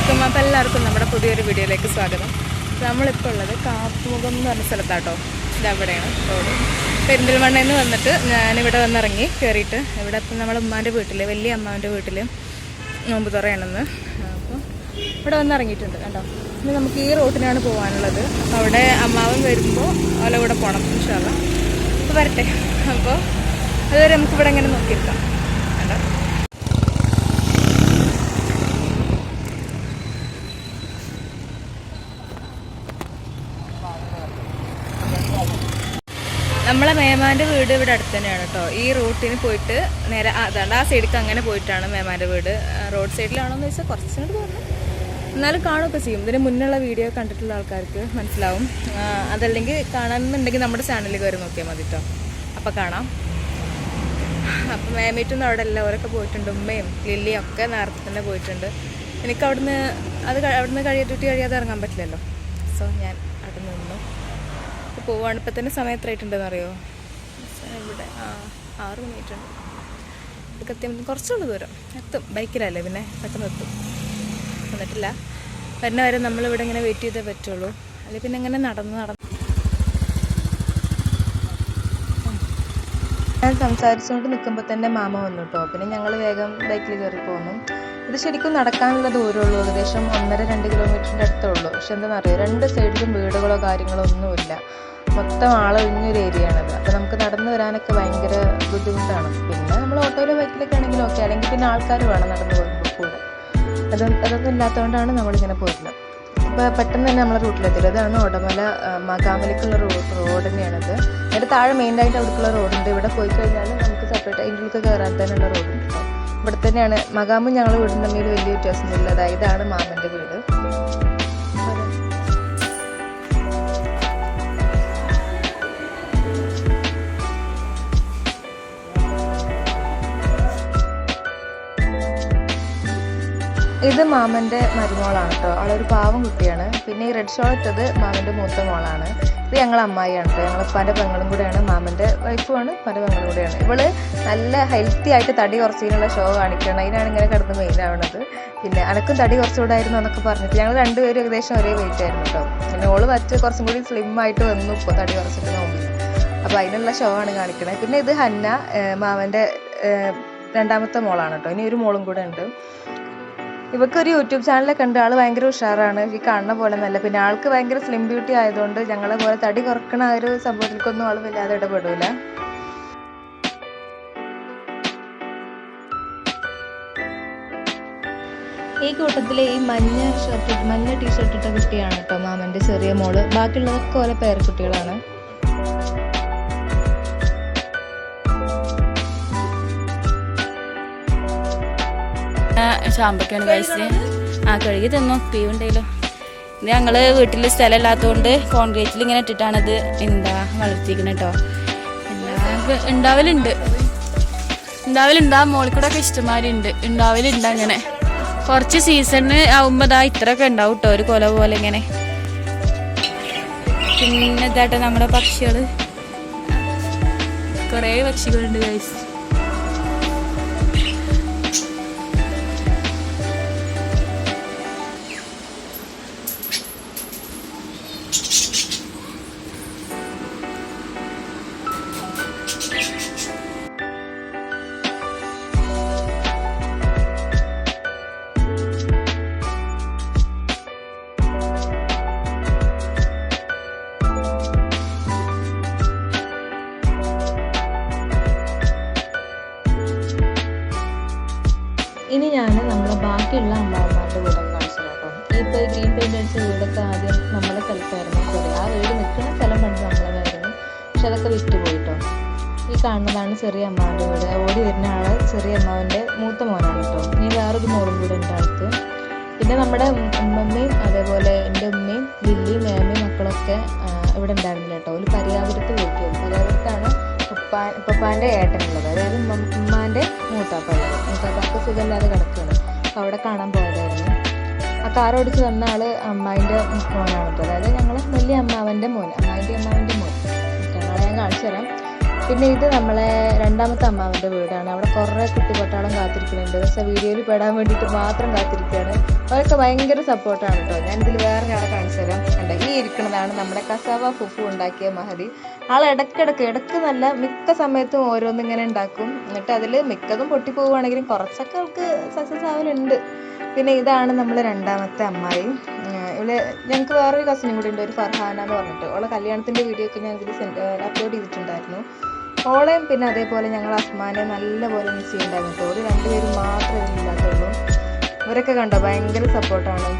വലൈക്കും അപ്പോൾ എല്ലാവർക്കും നമ്മുടെ പുതിയൊരു വീഡിയോയിലേക്ക് സ്വാഗതം. നമ്മളിപ്പോൾ ഉള്ളത് കാപ്പുമുഖം എന്ന് പറഞ്ഞ സ്ഥലത്താട്ടോ. ഇതവിടെയാണ് റോഡ് പെരിന്തൽമണ്ണയിൽ നിന്ന് വന്നിട്ട് ഞാനിവിടെ വന്നിറങ്ങി കയറിയിട്ട് ഇവിടെ ഇപ്പം നമ്മുടെ ഉമ്മാന്റെ വീട്ടിൽ വലിയ അമ്മാവിന്റെ വീട്ടിൽ നോമ്പ് തുറയാണെന്ന്. അപ്പോൾ ഇവിടെ വന്നിറങ്ങിയിട്ടുണ്ട് കണ്ടോ? ഇനി നമുക്ക് ഈ റോട്ടിനാണ് പോകാനുള്ളത് അപ്പോൾ അവിടെ അമ്മാവൻ വരുമ്പോൾ അവളെ കൂടെ പോകണം ഇൻഷാല്ല അപ്പോൾ വരട്ടെ. അപ്പോൾ അതുവരെ നമുക്കിവിടെ ഇങ്ങനെ നോക്കിയിരിക്കാം കണ്ടോ നമ്മളെ മേമാന്റെ വീട് ഇവിടെ അടുത്ത് തന്നെയാണ് കേട്ടോ. ഈ റൂട്ടിന് പോയിട്ട് നേരെ അതാണ്ട് ആ സൈഡിലേക്ക് അങ്ങനെ പോയിട്ടാണ് മേമാന്റെ വീട്. റോഡ് സൈഡിലാണോ എന്ന് വെച്ചാൽ കുറച്ചുകൂടി തോന്നുന്നു എന്നാലും കാണുകയൊക്കെ ചെയ്യും. ഇതിന് മുന്നുള്ള വീഡിയോ കണ്ടിട്ടുള്ള ആൾക്കാർക്ക് മനസ്സിലാവും. അതല്ലെങ്കിൽ കാണാമെന്നുണ്ടെങ്കിൽ നമ്മുടെ ചാനലിൽ കയറി നോക്കിയാൽ മതി കേട്ടോ അപ്പോൾ കാണാം. അപ്പം മേമീറ്റൊന്നും അവിടെ എല്ലാവരൊക്കെ പോയിട്ടുണ്ട്. ഉമ്മയും ലില്ലിയും ഒക്കെ നേരത്തെ തന്നെ പോയിട്ടുണ്ട്. എനിക്ക് അവിടുന്ന് അത് അവിടുന്ന് കഴിയാട്ടി കഴിയാതെ ഇറങ്ങാൻ പറ്റില്ലല്ലോ. സോ ഞാൻ അവിടെ നിന്നു പോവാണ്. ഇപ്പം തന്നെ സമയം എത്ര ആയിട്ടുണ്ടെന്ന് അറിയോ ഇവിടെ ആ ആറ് മണിയായിട്ടുണ്ട് ഇതൊക്കെ എത്തിയാൽ കുറച്ചുള്ള ദൂരം. എത്തും. ബൈക്കിലല്ലേ പിന്നെ? പെട്ടെന്ന് എത്തും. വന്നിട്ടില്ല. വരുന്ന വരെ നമ്മളിവിടെ ഇങ്ങനെ വെയിറ്റ് ചെയ്തേ പറ്റുള്ളൂ. അല്ലെങ്കിൽ പിന്നെ ഇങ്ങനെ നടന്ന് നടന്ന്? ഞാൻ സംസാരിച്ചുകൊണ്ട് നിൽക്കുമ്പോൾ തന്നെ മാമ വന്നു കേട്ടോ പിന്നെ ഞങ്ങൾ വേഗം ബൈക്കിൽ കയറി പോന്നു. ഇത് ശരിക്കും നടക്കാനുള്ള ദൂരമുള്ളൂ. ഏകദേശം ഒന്നര രണ്ട് കിലോമീറ്ററിന്റെ അടുത്തേ ഉള്ളൂ പക്ഷെ എന്താണെന്ന് അറിയോ രണ്ട് സൈഡിലും വീടുകളോ കാര്യങ്ങളോ ഒന്നുമില്ല. മൊത്തം ആളൊഴിഞ്ഞൊരു ഏരിയ ആണത് അപ്പോൾ നമുക്ക് നടന്നു വരാനൊക്കെ ഭയങ്കര ബുദ്ധിമുട്ടാണ്. പിന്നെ നമ്മൾ ഓട്ടോയിലോ ബൈക്കിലൊക്കെ ആണെങ്കിലും ഓക്കെ. അല്ലെങ്കിൽ പിന്നെ ആൾക്കാർ വേണം നടന്നു പോകുമ്പോൾ കൂടെ. അത് അതൊന്നും ഇല്ലാത്തതുകൊണ്ടാണ് നമ്മളിങ്ങനെ പോരുന്നത് ഇപ്പോൾ പെട്ടെന്ന് തന്നെ നമ്മളെ റൂട്ടിലെത്തിയത്. അതാണ് ഓടമല മകാമലിക്കുള്ള റോഡ് റോഡ് തന്നെയാണത്. അതിന്റെ താഴെ മെയിനായിട്ട് അവിടേക്കുള്ള റോഡുണ്ട്. ഇവിടെ പോയി കഴിഞ്ഞാൽ നമുക്ക് സെപ്പറേറ്റ് അതിന്റെ ഉള്ളിൽ കയറാൻ തന്നെയുള്ള റോഡുണ്ട്. ഇവിടെ തന്നെയാണ്. മകാമും ഞങ്ങൾ വീടും തമ്മിൽ വലിയ വ്യത്യാസമൊന്നുമില്ല. അതായത് ഇതാണ് മാമന്റെ വീട്. ഇത് മാമന്റെ മരുമോളാണ് കേട്ടോ അവളൊരു പാവം കുട്ടിയാണ്. പിന്നെ ഈ റെഡ് ഷോൾ ഇട്ടത് മാമന്റെ മൂത്ത മോളാണ്. ഇത് ഞങ്ങളെ അമ്മായിയാണ് കേട്ടോ ഞങ്ങൾ പല പെങ്ങളും കൂടെയാണ്. മാമന്റെ വൈഫുമാണ് പല പെങ്ങളും കൂടെയാണ്. ഇവൾ നല്ല ഹെൽത്തി ആയിട്ട് തടി കുറച്ചതിനുള്ള ഷോ കാണിക്കണം അതിനാണ് ഇങ്ങനെ കിടന്ന് മെയിൻ ആവണത്. പിന്നെ അനക്കും തടി കുറച്ചുകൂടായിരുന്നു എന്നൊക്കെ പറഞ്ഞിട്ട് ഞങ്ങൾ രണ്ടുപേരും ഏകദേശം ഒരേ വെയിറ്റ് ആയിരുന്നു കേട്ടോ പിന്നെ ഓൾ മറ്റ് കുറച്ചും കൂടി സ്ലിം ആയിട്ട് വന്നു ഇപ്പോൾ തടി കുറച്ചിട്ട് നോമ്പിൽ അപ്പോൾ അതിനുള്ള ഷോ ആണ് കാണിക്കണത് പിന്നെ ഇത് ഹന്ന മാമന്റെ രണ്ടാമത്തെ മോളാണ് കേട്ടോ ഇനി ഒരു മോളും കൂടെ ഉണ്ട്. ഇവക്ക് ഒരു യൂട്യൂബ് ചാനൽ കണ്ട് ആൾ ഭയങ്കര ഉഷാറാണ്. ഈ കാണുന്ന പോലെ നല്ല പിന്നെ ആൾക്ക് ഭയങ്കര സ്ലിം ബ്യൂട്ടി ആയതുകൊണ്ട് ഞങ്ങളെ പോലെ തടി കുറക്കണ ഒരു സംഭവത്തിലേക്കൊന്നും ആളും വല്ലാതെ ഇടപെടൂല. ഈ കൂട്ടത്തിലെ ഈ മഞ്ഞ ഷർട്ട് മഞ്ഞ ടീഷർട്ട് ഇട്ട കുട്ടിയാണ് കേട്ടോ മാമന്റെ ചെറിയ മോൾ. ബാക്കിയുള്ളതൊക്കെ ഓരോ പേരക്കുട്ടികളാണ് ചാമ്പക്കാണ് കഴിച്ച് ആ കഴുകി തന്നു. പീവുണ്ടല്ലോ ഇത് ഞങ്ങൾ സ്ഥലം ഇല്ലാത്തതുകൊണ്ട് കോൺക്രീറ്റിൽ ഇങ്ങനെ ഇട്ടിട്ടാണത് എന്താ വളർത്തിക്കുന്നത് കേട്ടോ ഉണ്ടാവലുണ്ട് ഉണ്ടാവലുണ്ട് ആ മോളിൽ കൂടെ ഒക്കെ ഇഷ്ടമാരുണ്ട്. ഉണ്ടാവലുണ്ട് അങ്ങനെ. കുറച്ച് സീസണിന് ആവുമ്പോ ദാ ഇത്രയൊക്കെ ഉണ്ടാവും കേട്ടോ ഒരു കൊല പോലെ ഇങ്ങനെ. പിന്നെ ഇതായിട്ട് നമ്മുടെ പക്ഷികൾ. കുറേ പക്ഷികളുണ്ട് ഗൈസ് കാണുന്നതാണ് ചെറിയ അമ്മാവന്റെ വീട്. ഓടി വരുന്ന ആൾ ചെറിയ അമ്മാവന്റെ മൂത്ത മോനാണ് കേട്ടോ. ഇനി വേറൊരു മോളും കൂടെ ഉണ്ട് അടുത്ത്. പിന്നെ നമ്മുടെ ഉമ്മമ്മയും അതേപോലെ എന്റെ ഉമ്മയും ലില്ലിയും മേമയും മക്കളൊക്കെ ഇവിടെ ഉണ്ടായിരുന്നില്ല കേട്ടോ. ഒരു പരിയാപുരത്ത് വീട്ടിൽ പരിയാപുരത്താണ് ഉപ്പാ ഉപ്പാന്റെ ഏട്ടനുള്ളത്. അതായത് ഉമ്മ- ഉമ്മാന്റെ മൂത്താപ്പ ഉള്ളത്. മൂത്താപ്പാക്ക് സുഖമില്ലാതെ കിടക്കുകയാണ്. അപ്പോൾ അവിടെ കാണാൻ പോയതായിരുന്നു. ആ കാർ ഓടിച്ച് വന്ന ആൾ അമ്മായിന്റെ മോനാണ് അതായത് ഞങ്ങൾ വലിയ അമ്മാവന്റെ മോൻ അമ്മായിന്റെ അമ്മാവന്റെ മോൻ. ഞാൻ കാണിച്ചു തരാം. പിന്നെ ഇത് നമ്മളെ രണ്ടാമത്തെ അമ്മാവന്റെ വീടാണ്. അവിടെ കുറേ കുട്ടിപട്ടാളം കാത്തിരിക്കുന്നുണ്ട്. പക്ഷേ വീഡിയോയിൽ പെടാൻ വേണ്ടിയിട്ട് മാത്രം കാത്തിരിക്കുകയാണ്. അവരൊക്കെ ഭയങ്കര സപ്പോർട്ടാണ് കേട്ടോ ഞാൻ ഇതിൽ വേറെ ഒരാളെ കാണിച്ചു തരാം. കണ്ട? ഈ ഇരിക്കുന്നതാണ് നമ്മുടെ കസാവ ഫുഫു ഉണ്ടാക്കിയ മഹതി ആൾ ഇടയ്ക്കിടയ്ക്ക് ഇടയ്ക്ക് നല്ല മിക്ക സമയത്തും ഓരോന്നും ഇങ്ങനെ ഉണ്ടാക്കും. എന്നിട്ട് അതിൽ മിക്കതും പൊട്ടിപ്പോവുകയാണെങ്കിലും കുറച്ചൊക്കെ അവൾക്ക് സക്സസ് ആവലുണ്ട്. പിന്നെ ഇതാണ് നമ്മൾ രണ്ടാമത്തെ അമ്മായി. ഇവിടെ ഞങ്ങൾക്ക് വേറൊരു കസിനും കൂടി ഉണ്ട്. ഒരു ഫർഹാന എന്ന് പറഞ്ഞിട്ട്. അവളെ കല്യാണത്തിന്റെ വീഡിയോ ഒക്കെ ഞാൻ ഇതിൽ അപ്ലോഡ് ചെയ്തിട്ടുണ്ടായിരുന്നു. ഓളെയും പിന്നെ അതേപോലെ ഞങ്ങൾ അസ്മാനെ നല്ലപോലെ മിസ് ചെയ്യുന്നുണ്ടായിരുന്നു കേട്ടോ. ഒരു രണ്ടുപേരും മാത്രമേ ഇല്ലാത്തുള്ളൂ. ഇവരൊക്കെ കണ്ടോ ഭയങ്കര സപ്പോർട്ടാണ്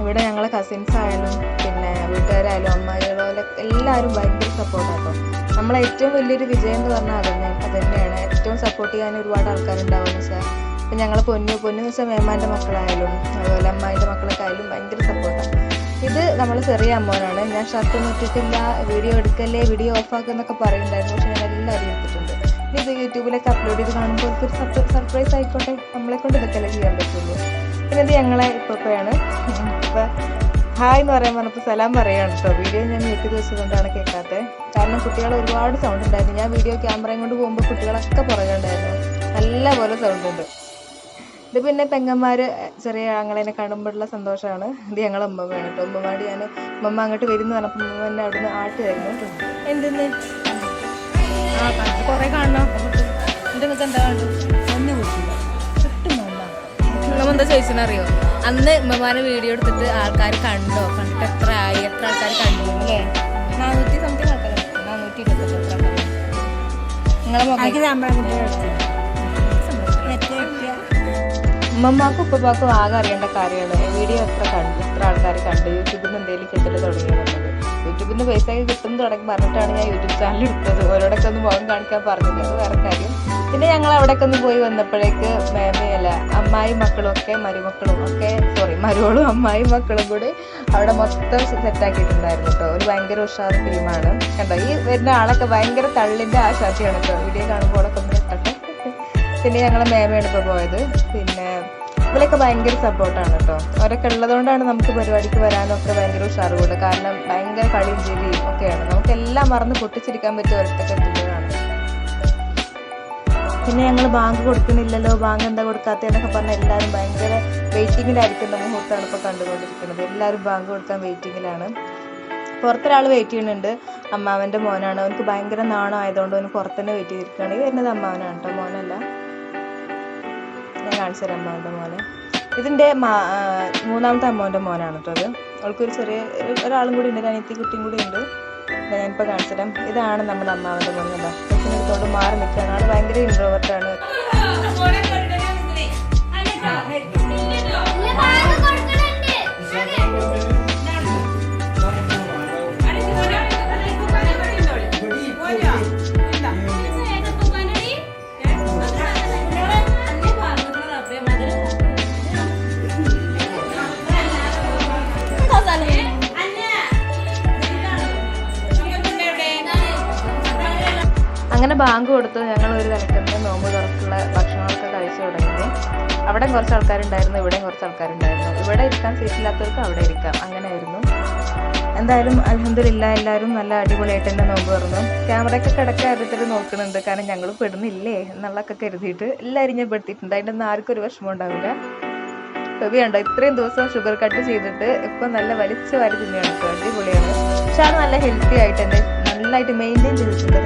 ഇവിടെ ഞങ്ങളെ കസിൻസ് ആയാലും പിന്നെ വീട്ടുകാരായാലും അമ്മായികളോലെ എല്ലാവരും ഭയങ്കര സപ്പോർട്ടാട്ടോ നമ്മളെ ഏറ്റവും വലിയൊരു വിജയം എന്ന് പറഞ്ഞാൽ അത് തന്നെയാണ് ഏറ്റവും സപ്പോർട്ട് ചെയ്യാൻ ഒരുപാട് ആൾക്കാരുണ്ടാവുമെന്ന് വെച്ചാൽ ഇപ്പം ഞങ്ങൾ പൊന്നു പൊന്നു ദിവസം മേമാന്റെ മക്കളായാലും അതുപോലെ അമ്മായിന്റെ മക്കളൊക്കെ ആയാലും ഭയങ്കര സപ്പോർട്ടാണ് ഇത് നമ്മൾ ചെറിയ അമ്മോനാണ്. ഞാൻ ഷർട്ട് മുറ്റിട്ടില്ല വീഡിയോ എടുക്കല്ലേ വീഡിയോ ഓഫ് ഓഫാക്കുന്നൊക്കെ പറയുന്നുണ്ടായിരുന്നു. പക്ഷെ ഞാൻ എല്ലാം എടുത്തിട്ടുണ്ട് ഇനി ഇത് യൂട്യൂബിലൊക്കെ അപ്ലോഡ് ചെയ്ത് കാണുമ്പോൾ ഒരു സർപ്രൈസ് ആയിക്കോട്ടെ. നമ്മളെ കൊണ്ട് ഇതൊക്കെയല്ലേ ചെയ്യാൻ പറ്റുള്ളൂ. പിന്നെ ഇത് ഞങ്ങളെ ഇപ്പൊക്കെയാണ് ഇപ്പം ഹായ് എന്ന് പറയാൻ പറഞ്ഞപ്പോൾ സലാം പറയുകയാണ് കേട്ടോ. വീഡിയോ ഞാൻ എട്ട് ദിവസം കൊണ്ടാണ് കേൾക്കാത്തത് കാരണം കുട്ടികൾ ഒരുപാട് സൗണ്ട് ഉണ്ടായിരുന്നു. ഞാൻ വീഡിയോ ക്യാമറയും കൊണ്ട് പോകുമ്പോൾ കുട്ടികളൊക്കെ പറയുന്നുണ്ടായിരുന്നു നല്ല പോലെ സൗണ്ട് ഉണ്ട്. ഇത് പിന്നെ പെങ്ങന്മാർ ചെറിയ ആങ്ങളെനെ കാണുമ്പോഴുള്ള സന്തോഷമാണ് ഇത് ഞങ്ങളെ ഉമ്മമ്മയാണ് കേട്ടോ. ഉമ്മമാട് ഞാൻ ഉമ്മമ്മ അങ്ങോട്ട് വരുന്ന പറഞ്ഞപ്പോൾ ഉമ്മ എന്നെ അവിടുന്ന് ആട്ടുമായിരുന്നു കേട്ടോ. എന്തെന്ന്? ആ കുറേ കാണണം? എന്റെ നിങ്ങൾക്ക് എന്താ കണ്ടു ഒന്നും കിട്ടില്ല നമ്മളെന്താ ചോദിച്ചെന്നറിയോ? അന്ന് ഉമ്മമാരെ വീഡിയോ എടുത്തിട്ട് ആൾക്കാർ കണ്ടോ? കണ്ടിട്ട് എത്ര ആയി? എത്ര ആൾക്കാർ കണ്ടു? അല്ലേ? നാനൂറ്റി സംതിങ് ആൾക്കാർ നാനൂറ്റി ഇരുപത്തെട്ട് എത്ര നിങ്ങളെ മൊബൈൽ ഉമ്മമാക്കും ഉപ്പമാക്കും ആകെ അറിയേണ്ട കാര്യമാണ്. വീഡിയോ എത്ര കണ്ടു എത്ര ആൾക്കാർ കണ്ടു യൂട്യൂബിൽ നിന്ന് എന്തെങ്കിലും കിട്ടൽ തുടങ്ങിയെന്നുള്ളത് യൂട്യൂബിൽ നിന്ന് പൈസ കിട്ടും തുടങ്ങി പറഞ്ഞിട്ടാണ് ഞാൻ യൂട്യൂബ് ചാനൽ എടുത്തത്. ഓരോടൊക്കെ ഒന്ന് മുഖം കാണിക്കാൻ പറഞ്ഞത് അത് വേറെ കാര്യം. പിന്നെ ഞങ്ങൾ അവിടെയൊക്കെ ഒന്ന് പോയി വന്നപ്പോഴേക്ക് മേമയല്ല അമ്മായി മക്കളും ഒക്കെ മരുമക്കളും ഒക്കെ സോറി മരുവളും അമ്മായി മക്കളും കൂടി അവിടെ മൊത്തം സെറ്റാക്കിയിട്ടുണ്ടായിരുന്നു കേട്ടോ. ഒരു ഭയങ്കര ഉഷാർ ഫിലിമാണ് കണ്ടോ? ഈ വരുന്ന ആളൊക്കെ ഭയങ്കര തള്ളിന്റെ ആശാസിയാണ് കേട്ടോ. വീഡിയോ കാണുമ്പോഴൊക്കെ പിന്നെ ഞങ്ങളെ മേമയാണ് പോയത്. പിന്നെ ഇവരൊക്കെ ഭയങ്കര സപ്പോർട്ടാണ് കേട്ടോ അവരൊക്കെ ഉള്ളതുകൊണ്ടാണ് നമുക്ക് പരിപാടിക്ക് വരാനൊക്കെ ഭയങ്കര ഉഷാറ് കാരണം ഭയങ്കര കളിയും ചിരിയും ഒക്കെയാണ്. നമുക്ക് എല്ലാം മറന്ന് പൊട്ടിച്ചിരിക്കാൻ പറ്റിയ ഒരിടത്തൊക്കെ എത്തുമ്പോഴാണ് പിന്നെ ഞങ്ങൾ ബാങ്ക് കൊടുക്കുന്നില്ലല്ലോ. ബാങ്ക് എന്താ കൊടുക്കാത്തതെന്നൊക്കെ പറഞ്ഞാൽ എല്ലാവരും ഭയങ്കര വെയിറ്റിങ്ങിലായിരിക്കുന്ന മുഹൂർത്തമാണ് ഇപ്പോൾ കണ്ടുകൊണ്ടിരിക്കുന്നത്. എല്ലാവരും ബാങ്ക് കൊടുക്കാൻ വെയിറ്റിങ്ങിലാണ്. പുറത്തൊരാൾ വെയിറ്റ് ചെയ്യുന്നുണ്ട്. അമ്മാവന്റെ മോനാണ്. അവനക്ക് ഭയങ്കര നാണം ആയതുകൊണ്ട് അവന് പുറത്തുതന്നെ വെയിറ്റ് ചെയ്തിരിക്കുകയാണ്. ഈ വരുന്നത് അമ്മാവനാണ് കേട്ടോ മോനല്ല. കാണിച്ചു തരാം അമ്മാവന്റെ മോനെ. ഇതിന്റെ മൂന്നാമത്തെ അമ്മാവന്റെ മോനാണ് കേട്ടോ അത്. അവൾക്കൊരു ചെറിയ ഒരാളും കൂടി ഉണ്ട് അനിയത്തി കുട്ടിയും കൂടി ഉണ്ട്. ഞാനിപ്പോൾ കാണിച്ചു ഇതാണ് നമ്മുടെ അമ്മാവന്റെ മോൻ കേട്ടോ മാറി നിൽക്കുകയാണ്. ആൾ ഭയങ്കര ഇൻട്രോവർട്ടാണ് അങ്ങനെ ബാങ്ക് കൊടുത്ത്. ഞങ്ങൾ ഒരു തലക്കുന്ന നോമ്പ് തുറക്കുള്ള ഭക്ഷണമൊക്കെ കഴിച്ചു തുടങ്ങി. അവിടെ കുറച്ച് ആൾക്കാരുണ്ടായിരുന്നു ഇവിടെ കുറച്ച് ആൾക്കാരുണ്ടായിരുന്നു. ഇവിടെ ഇരിക്കാൻ സീറ്റില്ലാത്തവർക്ക് അവിടെ ഇരിക്കാം. അങ്ങനെയായിരുന്നു. എന്തായാലും അലഹദില്ല എല്ലാവരും നല്ല അടിപൊളിയായിട്ട് തന്നെ നോമ്പ് തുറന്നു. ക്യാമറയൊക്കെ കിടക്കാൻ നോക്കുന്നുണ്ട്. കാരണം ഞങ്ങൾ പെടുന്നില്ലേ എന്നുള്ളതൊക്കെ കരുതിയിട്ട് എല്ലാവരും ഞാൻ പെടുത്തിയിട്ടുണ്ട് അതിന്റെ ഒന്നും ആർക്കും ഒരു വിഷമം ഉണ്ടാവില്ല. ഹെവിയുണ്ടോ ഇത്രയും ദിവസം ഷുഗർ കട്ട് ചെയ്തിട്ട് ഇപ്പം നല്ല വലിച്ചു വാരി തിന്നെയാണ് അടിപൊളിയാണ്. പക്ഷെ അത് നല്ല ഹെൽത്തി ആയിട്ട് തന്നെ നല്ലതായിട്ട് മെയിന്റെയിൻ ചെയ്തിട്ടുണ്ട്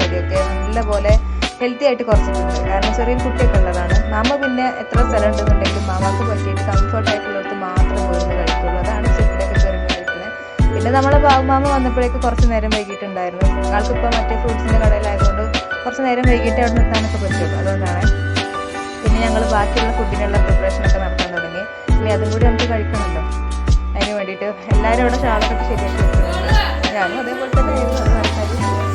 നല്ല പോലെ ഹെൽത്തി ആയിട്ട് കുറച്ചിട്ടുണ്ട്. കാരണം ചെറിയ കുട്ടിയൊക്കെ ഉള്ളതാണ്. മാമ പിന്നെ എത്ര സ്ഥലം ഉണ്ടെന്നുണ്ടെങ്കിലും മാമാക്ക് പറ്റിയിട്ട് കംഫർട്ട് ആയിട്ടുള്ളിടത്ത് മാത്രം പോയിരുന്നു കഴിക്കുള്ളൂ. അതാണ് സ്റ്റെപ്പിലൊക്കെ ചെറിയ കഴിക്കുന്നത് പിന്നെ നമ്മളെ ബാബുമാമ വന്നപ്പോഴേക്ക് കുറച്ച് നേരം വൈകിട്ടുണ്ടായിരുന്നു ആൾക്കിപ്പോൾ മറ്റേ ഫ്രൂട്ട്സിന്റെ കടയിലായതുകൊണ്ട് കുറച്ച് നേരം വൈകിട്ട് അവിടെ നിർത്താനൊക്കെ പറ്റുള്ളൂ. അതുകൊണ്ടാണ് പിന്നെ ഞങ്ങൾ ബാക്കിയുള്ള ഫുഡിനുള്ള പ്രിപ്പറേഷനൊക്കെ നടത്താൻ തുടങ്ങി. ഇനി അതും കൂടി നമുക്ക് കഴിക്കണമല്ലോ അതിന് വേണ്ടിയിട്ട് എല്ലാവരും അവിടെ ഷാളൊക്കെ ശരിയാക്കി ഞാനും അതേപോലെ തന്നെ ആയിരുന്നു.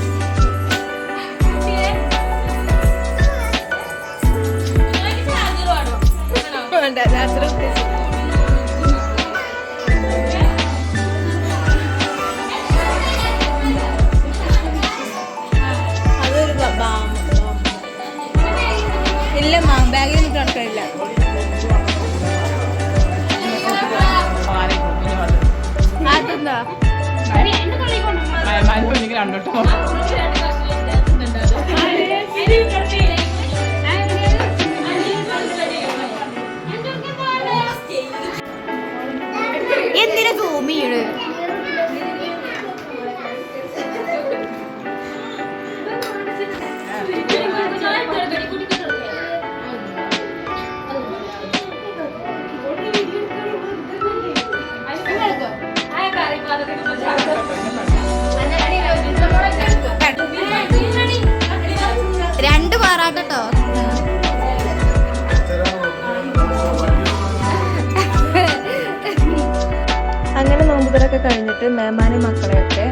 നോമ്പുതലൊക്കെ കഴിഞ്ഞിട്ട് മേമാനെ മക്കളെയൊക്കെ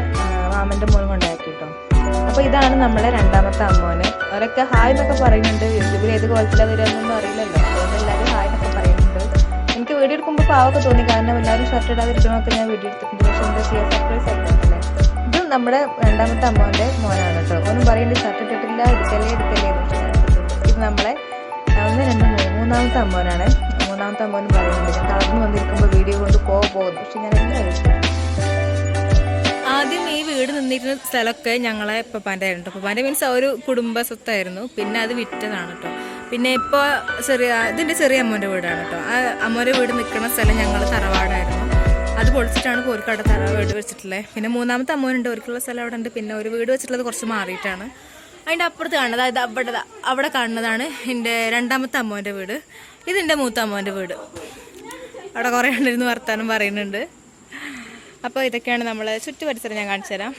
മാമന്റെ മോൻ കൊണ്ടാക്കി അപ്പോൾ അപ്പൊ ഇതാണ് നമ്മളെ രണ്ടാമത്തെ അമ്മോന്. അവരൊക്കെ ഹായ് എന്നൊക്കെ പറയുന്നുണ്ട്. യൂട്യൂബിൽ ഏത് കോളത്തിലാണ് വരുമെന്നൊന്നും അറിയില്ലല്ലോ. അതുകൊണ്ട് എല്ലാവരും ഹായ് എന്നൊക്കെ പറയുന്നുണ്ട്. എനിക്ക് വീഡിയോ എടുക്കുമ്പോൾ പാവൊക്കെ തോന്നി. കാരണം എല്ലാവരും ഷർട്ട് ഇടാതിരിക്കണമൊക്കെ ഞാൻ വീഡിയോ എടുത്തിട്ടുണ്ട്. പക്ഷെ എന്താ ചെയ്യാൻ സർപ്രൈസ് ആയിട്ടല്ലേ ഇത് നമ്മുടെ രണ്ടാമത്തെ അമ്മോന്റെ മോനാണ് കേട്ടോ. ഒന്നും പറയുന്നുണ്ട് ഷർട്ട് ഇട്ടിട്ടില്ല. എടുക്കലേ എടുക്കലേ. ഇത് നമ്മളെ ഒന്ന് രണ്ട് മൂന്ന് മൂന്നാമത്തെ അമ്മോനാണ്. മൂന്നാമത്തെ അമ്മോൻ പറയുന്നുണ്ട്. ഞാൻ തളർന്നു വന്നിരിക്കുമ്പോൾ വീഡിയോ കൊണ്ട് പോകും പക്ഷെ ഞാൻ എന്തായാലും ആദ്യം ഈ വീട് നിന്നിരുന്ന സ്ഥലമൊക്കെ ഞങ്ങളെ പപ്പാന്റെ ആയിരുന്നു പപ്പാന്റെ മീൻസ് ഒരു കുടുംബ സ്വത്തായിരുന്നു പിന്നെ അത് വിറ്റതാണ് കേട്ടോ. പിന്നെ ഇപ്പോൾ ചെറിയ ഇതിന്റെ ചെറിയ അമ്മോന്റെ വീടാണ് കേട്ടോ. ആ അമ്മോന്റെ വീട് നിൽക്കുന്ന സ്ഥലം ഞങ്ങൾ തറവാടായിരുന്നു. അത് പൊളിച്ചിട്ടാണ് കോരിക്കാട് തറ വീട് വെച്ചിട്ടുള്ളത് പിന്നെ മൂന്നാമത്തെ അമ്മോനുണ്ട്. ഒരിക്കലുള്ള സ്ഥലം അവിടെ ഉണ്ട്. പിന്നെ ഒരു വീട് വെച്ചിട്ടുള്ളത് കുറച്ച് മാറിയിട്ടാണ്. അതിന്റെ അപ്പുറത്ത് കാണുന്നത് അതായത് അവിടെ അവിടെ കാണുന്നതാണ് എന്റെ രണ്ടാമത്തെ അമ്മോന്റെ വീട്. ഇതെന്റെ മൂത്ത അമ്മോന്റെ വീട്. അവിടെ കുറേ ഉണ്ടിരുന്ന് വർത്താനം പറയുന്നുണ്ട്. അപ്പോൾ ഇതൊക്കെയാണ് നമ്മൾ ചുറ്റുപരിസരം ഞാൻ കാണിച്ചു തരാം.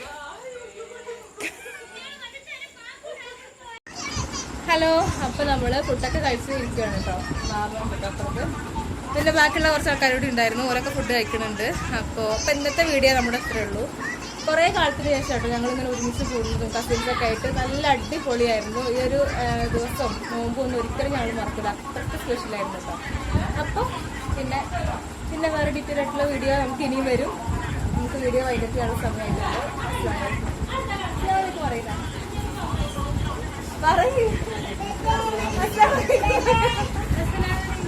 ഹലോ അപ്പോൾ നമ്മൾ ഫുഡൊക്കെ കഴിച്ച് ഇരിക്കുകയാണ് കേട്ടോ പിന്നെ ബാക്കിയുള്ള കുറച്ച് ആൾക്കാരോട് ഉണ്ടായിരുന്നു. ഓരൊക്കെ ഫുഡ് കഴിക്കുന്നുണ്ട്. അപ്പോൾ അപ്പോൾ ഇന്നത്തെ വീഡിയോ നമ്മുടെ അത്രേ ഉള്ളൂ. കുറേ കാലത്തിന് ശേഷം കേട്ടോ ഞങ്ങളിങ്ങനെ ഒരുമിച്ച് കൂടുന്നതും കസിൻസൊക്കെ ആയിട്ട് നല്ല അടിപൊളിയായിരുന്നു. ഈ ഒരു ദിവസം നോമ്പൊന്നും ഒരിക്കലും ഞങ്ങൾ മറക്കില്ല. അത്രയ്ക്ക് സ്പെഷ്യലായിരുന്നു കേട്ടോ. അപ്പോൾ പിന്നെ പിന്നെ വേറെ ഡീറ്റെയിൽ ആയിട്ടുള്ള വീഡിയോ നമുക്ക് ഇനിയും വരും. വീഡിയോ വൈകിട്ട് സമയത്ത് പറയ്.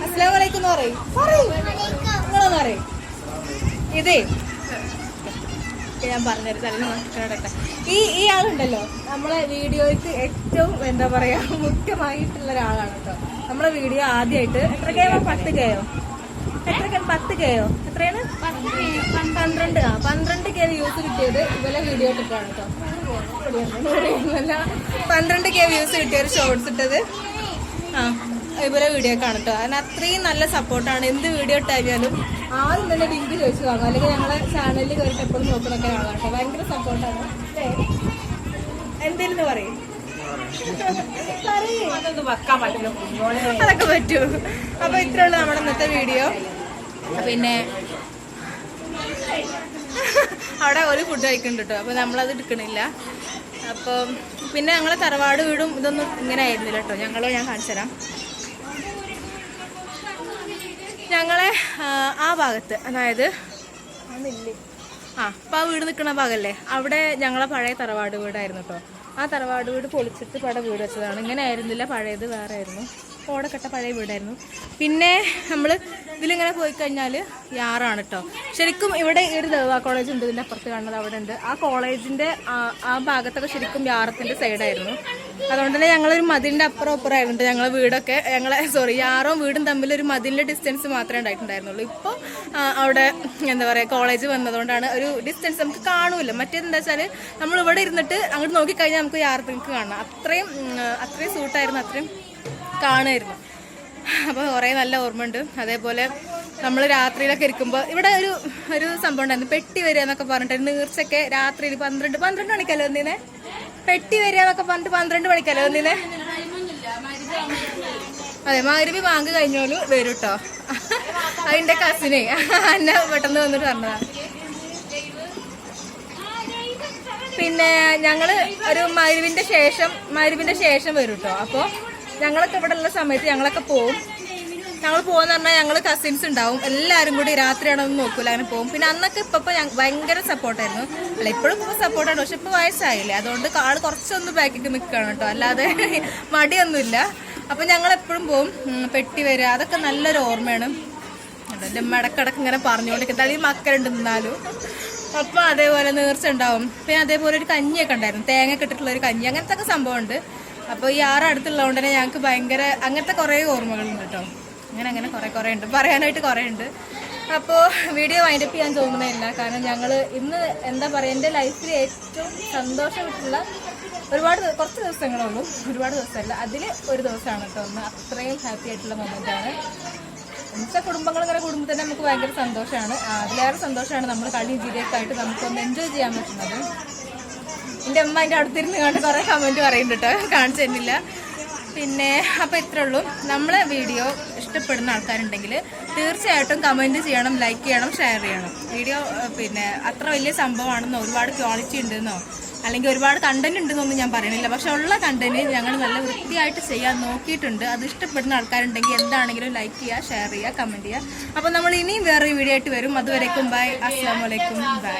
അസ്സലാമു അലൈക്കും എന്ന് പറയും. നിങ്ങളൊന്ന് പറയും. ഇതേ. ഞാൻ പറഞ്ഞൊരു തലയിൽ ഈ ഈ ആളുണ്ടല്ലോ. നമ്മളെ വീഡിയോയ്ക്ക് ഏറ്റവും എന്താ പറയാ മുഖ്യമായിട്ടുള്ള ഒരാളാണ് കേട്ടോ. നമ്മളെ വീഡിയോ ആദ്യമായിട്ട് എത്ര കേ പത്ത് കെയോ എത്ര കെ പത്ത് കെയോ? എത്രയാണ്? പന്ത്രണ്ട്. ആ പന്ത്രണ്ട് കെ വ്യൂസ് കിട്ടിയത്. ഇവലെ വീഡിയോ കേട്ടോ അല്ല പന്ത്രണ്ട് കെ വ്യൂസ് കിട്ടിയ ഒരു ഷോർട്സ് ഇട്ടത്. ആ ഇവരെ വീഡിയോ കാണട്ടോ കേട്ടോ അതിന് അത്രയും നല്ല സപ്പോർട്ടാണ് എന്ത് വീഡിയോ ഇട്ടാലും ആദ്യം തന്നെ ലിങ്ക് ചോദിച്ചു വാങ്ങും. അല്ലെങ്കിൽ ഞങ്ങളെ ചാനലിൽ കയറിയിട്ട് എപ്പോഴും നോക്കണൊക്കെ ആളാണ് കേട്ടോ ഭയങ്കര സപ്പോർട്ടാണ് എന്തേലും പറയും. അതൊക്കെ പറ്റൂ. അപ്പൊ ഇത്രയുള്ള നമ്മുടെ ഇന്നത്തെ വീഡിയോ പിന്നെ അവിടെ ഒരു ഫുഡ് കഴിക്കുന്നുണ്ട് കേട്ടോ അപ്പൊ നമ്മളത് എടുക്കണില്ല. അപ്പോൾ പിന്നെ ഞങ്ങളെ തറവാട് വീടും ഇതൊന്നും ഇങ്ങനെ ആയിരുന്നില്ല കേട്ടോ ഞങ്ങളോ ഞാൻ കാണിച്ചു തരാം. ഞങ്ങളെ ആ, ഭാഗത്ത് അതായത് ആ അപ്പോൾ ആ വീട് നിൽക്കുന്ന ഭാഗമല്ലേ അവിടെ ഞങ്ങളെ പഴയ തറവാട് വീടായിരുന്നു കേട്ടോ ആ തറവാട് വീട് പൊളിച്ചിട്ട് പട വീട് വെച്ചതാണ്. ഇങ്ങനെ ആയിരുന്നില്ല പഴയത് വേറെ ആയിരുന്നു. ഓടക്കട്ട പഴയ വീടായിരുന്നു. പിന്നെ നമ്മൾ ഇതിലിങ്ങനെ പോയി കഴിഞ്ഞാൽ യാറാണ് കേട്ടോ ശരിക്കും ഇവിടെ ഒരു ദേവാ കോളേജ് ഉണ്ട് ഇതിന്റെ അപ്പുറത്ത് കാണുന്നത് അവിടെ ഉണ്ട്. ആ കോളേജിന്റെ ആ ഭാഗത്തൊക്കെ ശരിക്കും യാറത്തിന്റെ സൈഡായിരുന്നു അതുകൊണ്ട് തന്നെ ഞങ്ങളൊരു മതിലിന്റെ അപ്പുറം അപ്പുറം ആയതുകൊണ്ട് ഞങ്ങളെ വീടൊക്കെ ഞങ്ങളെ സോറി യാറും വീടും തമ്മിൽ ഒരു മതിലിന്റെ ഡിസ്റ്റൻസ് മാത്രമേ ഉണ്ടായിട്ടുണ്ടായിരുന്നുള്ളൂ. ഇപ്പോൾ അവിടെ എന്താ പറയുക കോളേജ് വന്നതുകൊണ്ടാണ് ഒരു ഡിസ്റ്റൻസ് നമുക്ക് കാണൂല മറ്റേത് എന്താ വെച്ചാൽ നമ്മൾ ഇവിടെ ഇരുന്നിട്ട് അങ്ങോട്ട് നോക്കിക്കഴിഞ്ഞാൽ നമുക്ക് യാത്രയ്ക്ക് കാണാം. അത്രയും അത്രയും സൂട്ടായിരുന്നു അത്രയും കാണുമായിരുന്നു. അപ്പോൾ കുറേ നല്ല ഓർമ്മയുണ്ട്. അതേപോലെ നമ്മൾ രാത്രിയിലൊക്കെ ഇരിക്കുമ്പോൾ ഇവിടെ ഒരു ഒരു സംഭവം ഉണ്ടായിരുന്നു. പെട്ടി വരിക എന്നൊക്കെ പറഞ്ഞിട്ട് നീർച്ചയൊക്കെ രാത്രിയിൽ പന്ത്രണ്ട് പന്ത്രണ്ട് മണിക്കല്ലോ ഒന്നിനെ പെട്ടി വരിക എന്നൊക്കെ പറഞ്ഞിട്ട് പന്ത്രണ്ട് മണിക്കല്ലോ ഒന്നിനെ അതെ മാരുവി ബാങ്ക് കഴിഞ്ഞോലും വരും കേട്ടോ അതിന്റെ കസിനെ എന്നെ പെട്ടെന്ന് വന്നിട്ട് പറഞ്ഞതാ. പിന്നെ ഞങ്ങൾ ഒരു മരുവിന്റെ ശേഷം മരുവിന്റെ ശേഷം വരും കേട്ടോ അപ്പൊ ഞങ്ങളൊക്കെ ഇവിടെ ഉള്ള സമയത്ത് ഞങ്ങളൊക്കെ പോവും. ഞങ്ങൾ പോകുന്ന പറഞ്ഞാൽ ഞങ്ങൾ കസിൻസ് ഉണ്ടാവും. എല്ലാവരും കൂടി രാത്രിയാണെന്ന് നോക്കൂല അങ്ങനെ പോകും പിന്നെ അന്നൊക്കെ ഇപ്പൊ ഭയങ്കര സപ്പോർട്ടായിരുന്നു. അല്ല ഇപ്പോഴും ഇപ്പൊ സപ്പോർട്ടാണ്. പക്ഷെ ഇപ്പൊ വയസ്സായില്ലേ. അതുകൊണ്ട് ആൾ കുറച്ചൊന്ന് ബാക്കിക്ക് നിൽക്കുകയാണ് കേട്ടോ. അല്ലാതെ മടിയൊന്നുമില്ല. അപ്പൊ ഞങ്ങൾ എപ്പോഴും പോവും പെട്ടി വരിക അതൊക്കെ നല്ലൊരു ഓർമ്മയാണ്. എന്റെ മടക്കടക്ക് ഇങ്ങനെ പറഞ്ഞുകൊണ്ടിരിക്കും തലയിൽ മക്കളുണ്ട് നിന്നാലും. അപ്പൊ അതേപോലെ നേർച്ച ഉണ്ടാവും. പിന്നെ അതേപോലെ ഒരു കഞ്ഞിയൊക്കെ ഉണ്ടായിരുന്നു. തേങ്ങ ഇട്ടിട്ടുള്ള ഒരു കഞ്ഞി. അങ്ങനത്തെ ഒക്കെ സംഭവം ഉണ്ട് അപ്പോൾ ഈ ആറ് അടുത്തുള്ളതുകൊണ്ട് തന്നെ ഞങ്ങൾക്ക് ഭയങ്കര അങ്ങനത്തെ കുറേ ഓർമ്മകളുണ്ട് കേട്ടോ. അങ്ങനെ അങ്ങനെ കുറേ കുറേ ഉണ്ട്. പറയാനായിട്ട് കുറേ ഉണ്ട്. അപ്പോൾ വീഡിയോ വൈൻഡപ്പ് ചെയ്യാൻ തോന്നുന്നില്ല കാരണം ഞങ്ങൾ ഇന്ന് എന്താ പറയുക എന്റെ ലൈഫിൽ ഏറ്റവും സന്തോഷമായിട്ടുള്ള ഒരുപാട് കുറച്ച് ദിവസങ്ങളേ ഉള്ളൂ ഒരുപാട് ദിവസമല്ല. അതിൽ ഒരു ദിവസമാണ് കേട്ടോ. ഒന്ന് അത്രയും ഹാപ്പി ആയിട്ടുള്ള മൊമെന്റാണ് എന്നുവെച്ചാൽ കുടുംബങ്ങൾ ഇങ്ങനെ കുടുംബത്തിൽ തന്നെ നമുക്ക് ഭയങ്കര സന്തോഷമാണ്. അതിലേറെ സന്തോഷമാണ് നമ്മൾ കളി ജീവിതമൊക്കെ നമുക്കൊന്ന് എൻജോയ് ചെയ്യാൻ പറ്റുന്നത്. എന്റെ അമ്മ അതിന്റെ അടുത്തിരുന്ന് കണ്ട് കുറേ കമന്റ് പറയുന്നുണ്ട് കേട്ടോ. കാണിച്ചു തരുന്നില്ല. പിന്നെ അപ്പോൾ ഇത്രേ ഉള്ളൂ. നമ്മളെ വീഡിയോ ഇഷ്ടപ്പെടുന്ന ആൾക്കാരുണ്ടെങ്കിൽ തീർച്ചയായിട്ടും കമന്റ് ചെയ്യണം ലൈക്ക് ചെയ്യണം ഷെയർ ചെയ്യണം. വീഡിയോ പിന്നെ അത്ര വലിയ സംഭവമാണെന്നോ ഒരുപാട് ക്വാളിറ്റി ഉണ്ടെന്നോ അല്ലെങ്കിൽ ഒരുപാട് കണ്ടന്റ് ഉണ്ടെന്നൊന്നും ഞാൻ പറയണില്ല പക്ഷെ ഉള്ള കണ്ടന്റ് ഞങ്ങൾ നല്ല വൃത്തിയായിട്ട് ചെയ്യാൻ നോക്കിയിട്ടുണ്ട്. അത് ഇഷ്ടപ്പെടുന്ന ആൾക്കാരുണ്ടെങ്കിൽ എന്താണെങ്കിലും ലൈക്ക് ചെയ്യുക ഷെയർ ചെയ്യുക കമന്റ് ചെയ്യുക. അപ്പോൾ നമ്മൾ ഇനിയും വേറെ വീഡിയോ ആയിട്ട് വരും. അതുവരേക്കും ബൈ അസ്സാം വലൈക്കും ബൈ